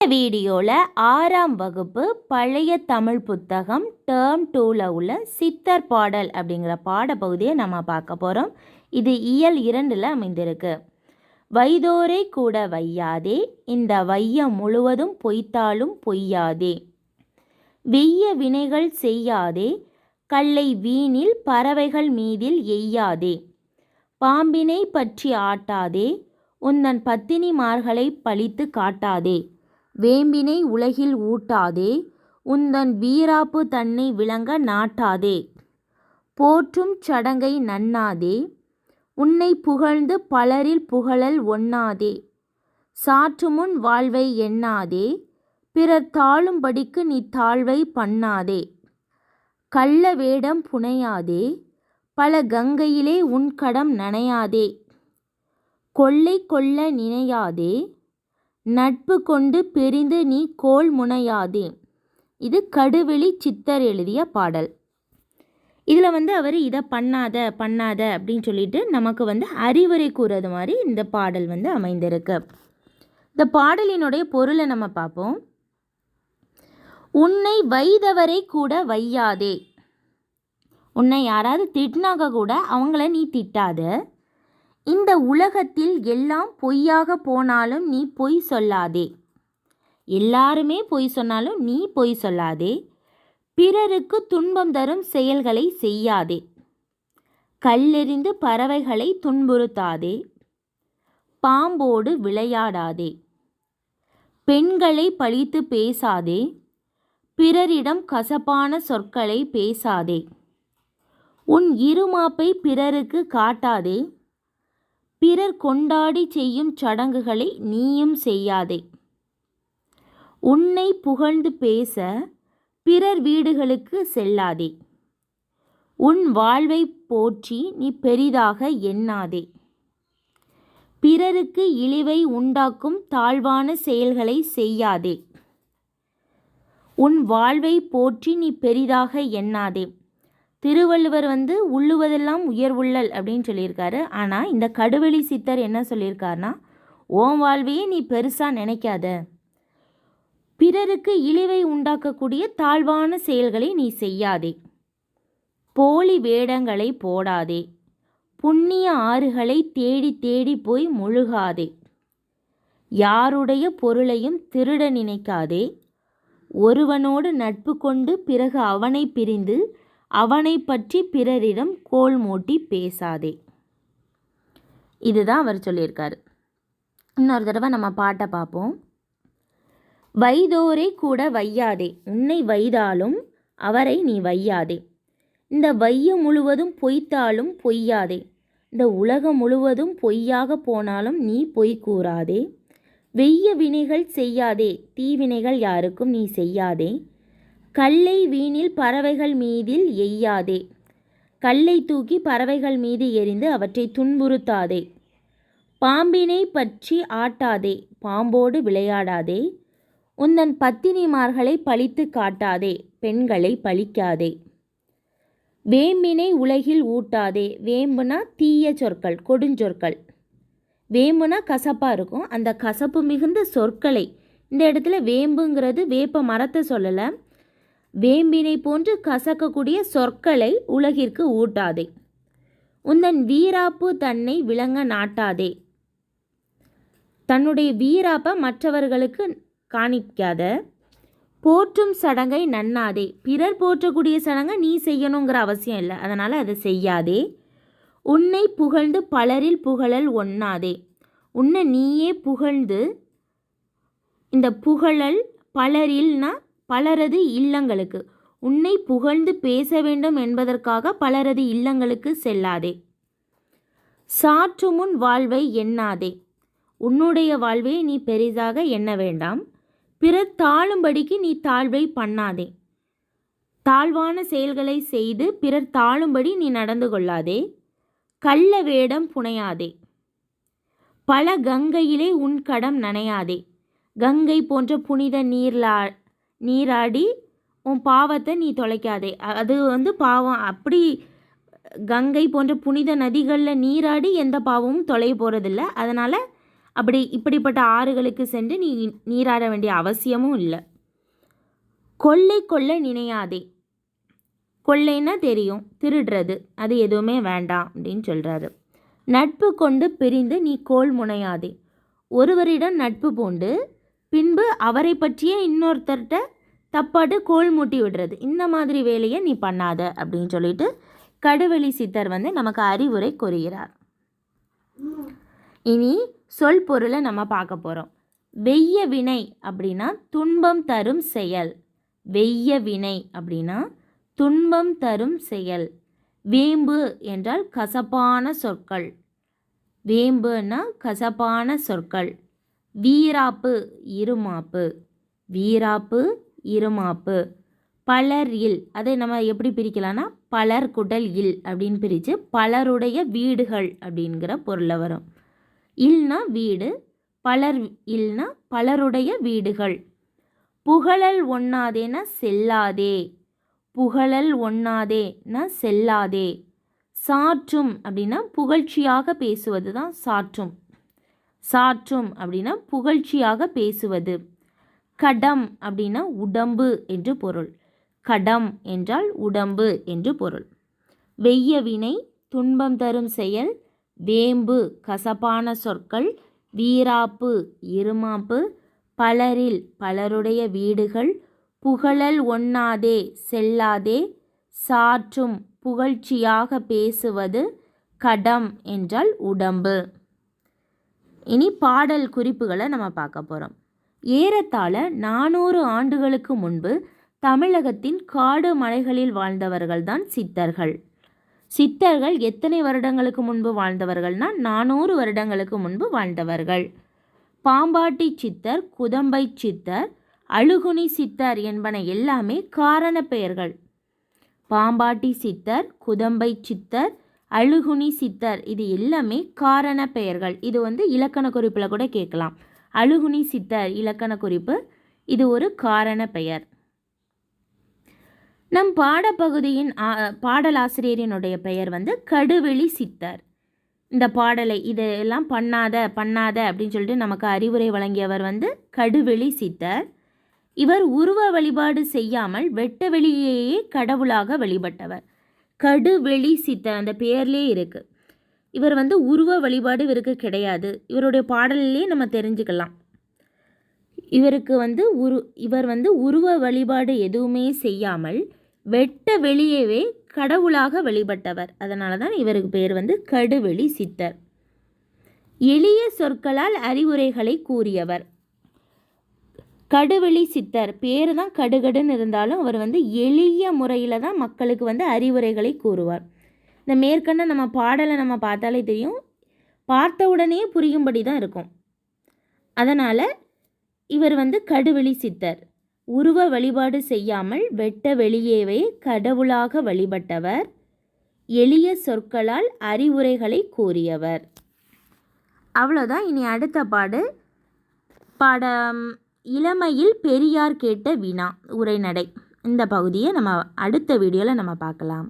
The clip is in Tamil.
இந்த வீடியோவில் ஆறாம் வகுப்பு பழைய தமிழ் புத்தகம் டேர்ம் டூவில் உள்ள சித்தர் பாடல் அப்படிங்கிற பாடப்பகுதியை நம்ம பார்க்க போகிறோம் இது இயல் இரண்டில் அமைந்திருக்கு. வைதோரை கூட வையாதே இந்த வையம் முழுவதும் பொய்த்தாலும் பொய்யாதே. வெய்ய வினைகள் செய்யாதே கல்லை வீணில் பறவைகள் மீதில் எய்யாதே. பாம்பினை பற்றி ஆட்டாதே உந்தன் பத்தினிமார்களை பழித்து காட்டாதே. வேம்பினை உலகில் ஊட்டாதே உந்தன் வீராப்பு தன்னை விளங்க நாட்டாதே. போற்றும் சடங்கை நன்னாதே உன்னை புகழ்ந்து பலரில் புகழல் ஒண்ணாதே. சாற்றுமுன் வாழ்வை எண்ணாதே பிறர் தாழும்படிக்கு நீ தாழ்வை பண்ணாதே. கள்ள வேடம் புனையாதே பல கங்கையிலே உன் கடம் நனையாதே. கொள்ளை கொள்ள நினையாதே நட்பு கொண்டு பெரிந்து நீ கோல் முனையாதே. இது கடுவெளி சித்தர் எழுதிய பாடல். இதில் வந்து அவர் இதை பண்ணாத பண்ணாத அப்படின்னு சொல்லிட்டு நமக்கு வந்து அறிவுரை கூறுறது மாதிரி இந்த பாடல் வந்து அமைந்திருக்கு. இந்த பாடலினுடைய பொருளை நம்ம பார்ப்போம். உன்னை வைதவரை கூட வையாதே. உன்னை யாராவது திட்டினாக்க கூட அவங்கள நீ திட்டாத. இந்த உலகத்தில் எல்லாம் பொய்யாக போனாலும் நீ பொய் சொல்லாதே. எல்லாருமே பொய் சொன்னாலும் நீ பொய் சொல்லாதே. பிறருக்கு துன்பம் தரும் செயல்களை செய்யாதே. கல்லெறிந்து பறவைகளை துன்புறுத்தாதே. பாம்போடு விளையாடாதே. பெண்களை பழித்து பேசாதே. பிறரிடம் கசப்பான சொற்களை பேசாதே. உன் இருமாப்பை பிறருக்கு காட்டாதே. பிறர் கொண்டாடி செய்யும் சடங்குகளை நீயும் செய்யாதே. உன்னை புகழ்ந்து பேச பிறர் வீடுகளுக்கு செல்லாதே. உன் வாழ்வை போற்றி நீ பெரிதாக எண்ணாதே. பிறருக்கு இழிவை உண்டாக்கும் தாழ்வான செயல்களை செய்யாதே. உன் வாழ்வை போற்றி நீ பெரிதாக எண்ணாதே. திருவள்ளுவர் வந்து உள்ளுவதெல்லாம் உயர்வுள்ளல் அப்படின்னு சொல்லியிருக்காரு. ஆனால் இந்த கடுவெளி சித்தர் என்ன சொல்லியிருக்காருனா ஓம் வாழ்வையே நீ பெருசாக நினைக்காத. பிறருக்கு இழிவை உண்டாக்கக்கூடிய தாழ்வான செயல்களை நீ செய்யாதே. போலி வேடங்களை போடாதே. புண்ணிய ஆறுகளை தேடி தேடி போய் முழுகாதே. யாருடைய பொருளையும் திருட நினைக்காதே. ஒருவனோடு நட்பு கொண்டு பிறகு அவனை பிரிந்து அவனை பற்றி பிறரிடம் கோல் மூட்டி பேசாதே. இதுதான் அவர் சொல்லியிருக்காரு. இன்னொரு தடவை நம்ம பாட்டை பார்ப்போம். வைதோரை கூட வையாதே. உன்னை வைதாலும் அவரை நீ வையாதே. இந்த வையம் முழுவதும் பொய்த்தாலும் பொய்யாதே. இந்த உலகம் முழுவதும் பொய்யாக போனாலும் நீ பொய் கூறாதே. வெய்ய வினைகள் செய்யாதே. தீவினைகள் யாருக்கும் நீ செய்யாதே. கல்லை வீணில் பறவைகள் மீதில் எய்யாதே. கல்லை தூக்கி பறவைகள் மீது எரிந்து அவற்றை துன்புறுத்தாதே. பாம்பினை பற்றி ஆட்டாதே பாம்போடு விளையாடாதே. உந்தன் பத்தினிமார்களை பழித்து காட்டாதே பெண்களை பழிக்காதே. வேம்பினை உலகில் ஊட்டாதே வேம்புனா தீய சொற்கள் கொடுஞ்சொற்கள். வேம்புனா கசப்பாக இருக்கும். அந்த கசப்பு மிகுந்த சொற்களை இந்த இடத்துல வேம்புங்கிறது வேப்ப மரத்தை சொல்லலை. வேம்பினை போன்று கசக்கக்கூடிய சொற்களை உலகிற்கு ஊட்டாதே. உந்தன் வீராப்பு தன்னை விளங்க நாட்டாதே. தன்னுடைய வீராப்பை மற்றவர்களுக்கு காணிக்காத. போற்றும் சடங்கை நன்னாதே. பிறர் போற்றக்கூடிய சடங்கை நீ செய்யணுங்கிற அவசியம் இல்லை. அதனால் அதை செய்யாதே. உன்னை புகழ்ந்து பலரில் புகழல் ஒண்ணாதே. உன்னை நீயே புகழ்ந்து இந்த புகழல் பலரில்னா பலரது இல்லங்களுக்கு. உன்னை புகழ்ந்து பேச வேண்டும் என்பதற்காக பலரது இல்லங்களுக்கு செல்லாதே. சாற்று முன் வாழ்வை எண்ணாதே. உன்னுடைய வாழ்வை நீ பெரிதாக எண்ண வேண்டாம். பிறர் தாழும்படிக்கு நீ தாழ்வை பண்ணாதே. தாழ்வான செயல்களை செய்து பிறர் தாழும்படி நீ நடந்து கொள்ளாதே. கள்ள வேடம் புனையாதே. பல கங்கையிலே உன் கடம் நனையாதே. கங்கை போன்ற புனித நீர்லா நீராடி உன் பாவத்தை நீ தொலைக்காதே. அது வந்து பாவம். அப்படி கங்கை போன்ற புனித நதிகளில் நீராடி எந்த பாவமும் தொலை போகிறதில்ல அதனால் அப்படி இப்படிப்பட்ட ஆறுகளுக்கு சென்று நீ நீராட வேண்டிய அவசியமும் இல்லை. கொள்ளை கொள்ள நினையாதே. கொள்ளைன்னா தெரியும். திருடுறது. அது எதுவுமே வேண்டாம் அப்படின்னு சொல்கிறாரு நட்பு கொண்டு பிரிந்து நீ கோல் முனையாதே. ஒருவரிடம் நட்பு பூண்டு பின்பு அவரை பற்றியே இன்னொருத்தர்கிட்ட தப்பாட்டு கோல் மூட்டி விடுறது. இந்த மாதிரி வேலையை நீ பண்ணாத அப்படின்னு சொல்லிட்டு கடுவெளி சித்தர் வந்து நமக்கு அறிவுரை கூறுகிறார். இனி சொல் பொருளை நம்ம பார்க்க போகிறோம் வெய்ய வினை அப்படின்னா துன்பம் தரும் செயல். வெய்ய வினை அப்படின்னா துன்பம் தரும் செயல். வேம்பு என்றால் கசப்பான சொற்கள். வேம்புன்னா கசப்பான சொற்கள். வீராப்பு இருமாப்பு. வீராப்பு இருமாப்பு. பலர் இல் அதை நம்ம எப்படி பிரிக்கலாம்னா பலர் குடல் இல் அப்படின்னு பிரித்து பலருடைய வீடுகள் அப்படிங்கிற பொருளில் வரும். இல்னா வீடு பலர் இல்னா பலருடைய வீடுகள். புகழல் ஒண்ணாதேனா செல்லாதே. புகழல் ஒண்ணாதேனா செல்லாதே. சாற்றும் அப்படின்னா புகழ்ச்சியாக பேசுவது தான் சாற்றும். சாற்றும் அப்படின்னா புகழ்ச்சியாக பேசுவது. கடம் அப்படின்னா உடம்பு என்று பொருள். கடம் என்றால் உடம்பு என்று பொருள். வெய்ய வினை துன்பம் தரும் செயல். வேம்பு கசப்பான சொற்கள். வீராப்பு இருமாப்பு. பலரில் பலருடைய வீடுகள். புகழல் ஒண்ணாதே செல்லாதே. சாற்றும் புகழ்ச்சியாக பேசுவது. கடம் என்றால் உடம்பு. இனி பாடல் குறிப்புகளை நம்ம பார்க்க போகிறோம் ஏறத்தாழ நானூறு ஆண்டுகளுக்கு முன்பு தமிழகத்தின் காடு மலைகளில் வாழ்ந்தவர்கள்தான் சித்தர்கள். சித்தர்கள் எத்தனை வருடங்களுக்கு முன்பு வாழ்ந்தவர்கள்னா நானூறு வருடங்களுக்கு முன்பு வாழ்ந்தவர்கள். பாம்பாட்டி சித்தர் குதம்பை சித்தர் அழுகுனி சித்தர் என்பன எல்லாமே காரண பெயர்கள். பாம்பாட்டி சித்தர் குதம்பை சித்தர் அழுகுனி சித்தர். இது எல்லாமே காரண பெயர்கள். இது வந்து இலக்கண குறிப்பில் கூட கேட்கலாம். அழுகுனி சித்தர் இலக்கண குறிப்பு. இது ஒரு காரண பெயர். நம் பாடப்பகுதியின் ஆ- பாடலாசிரியரினுடைய பெயர் வந்து கடுவெளி சித்தர். இந்த பாடலை இதெல்லாம் பண்ணாத பண்ணாத அப்படின்னு சொல்லிட்டு நமக்கு அறிவுரை வழங்கியவர் வந்து கடுவெளி சித்தர். இவர் உருவ வழிபாடு செய்யாமல் வெட்ட வெளியேயே கடவுளாக வழிபட்டவர். கடுவெளி சித்தர் அந்த பேர்லேயே இருக்குது இவர் வந்து உருவ வழிபாடு இவருக்கு கிடையாது. இவருடைய பாடல்லே நம்ம தெரிஞ்சுக்கலாம். இவருக்கு வந்து உரு இவர் வந்து உருவ வழிபாடு எதுவுமே செய்யாமல் வெட்ட வெளியவே கடவுளாக வழிபட்டவர். அதனால தான் இவருக்கு பேர் வந்து கடுவெளி சித்தர். எளிய சொற்களால் அறிவுரைகளை கூறியவர். கடுவெளி சித்தர். பேர் தான் கடுகடுன்னு இருந்தாலும் அவர் வந்து எளிய முறையில் தான் மக்களுக்கு வந்து அறிவுரைகளை கூறுவார். இந்த மேற்கண்ட நம்ம பாடலை நம்ம பார்த்தாலே தெரியும். பார்த்த உடனே புரியும்படி தான் இருக்கும். அதனால் இவர் வந்து கடுவெளி சித்தர். உருவ வழிபாடு செய்யாமல் வெட்ட வெளியேவே கடவுளாக வழிபட்டவர். எளிய சொற்களால் அறிவுரைகளை கூறியவர். அவ்வளோதான் இனி அடுத்த பாடு. பாடம் இளமையில் பெரியார் கேட்ட வினா உரைநடை. இந்த பகுதியை நம்ம அடுத்த வீடியோவில் நம்ம பார்க்கலாம்.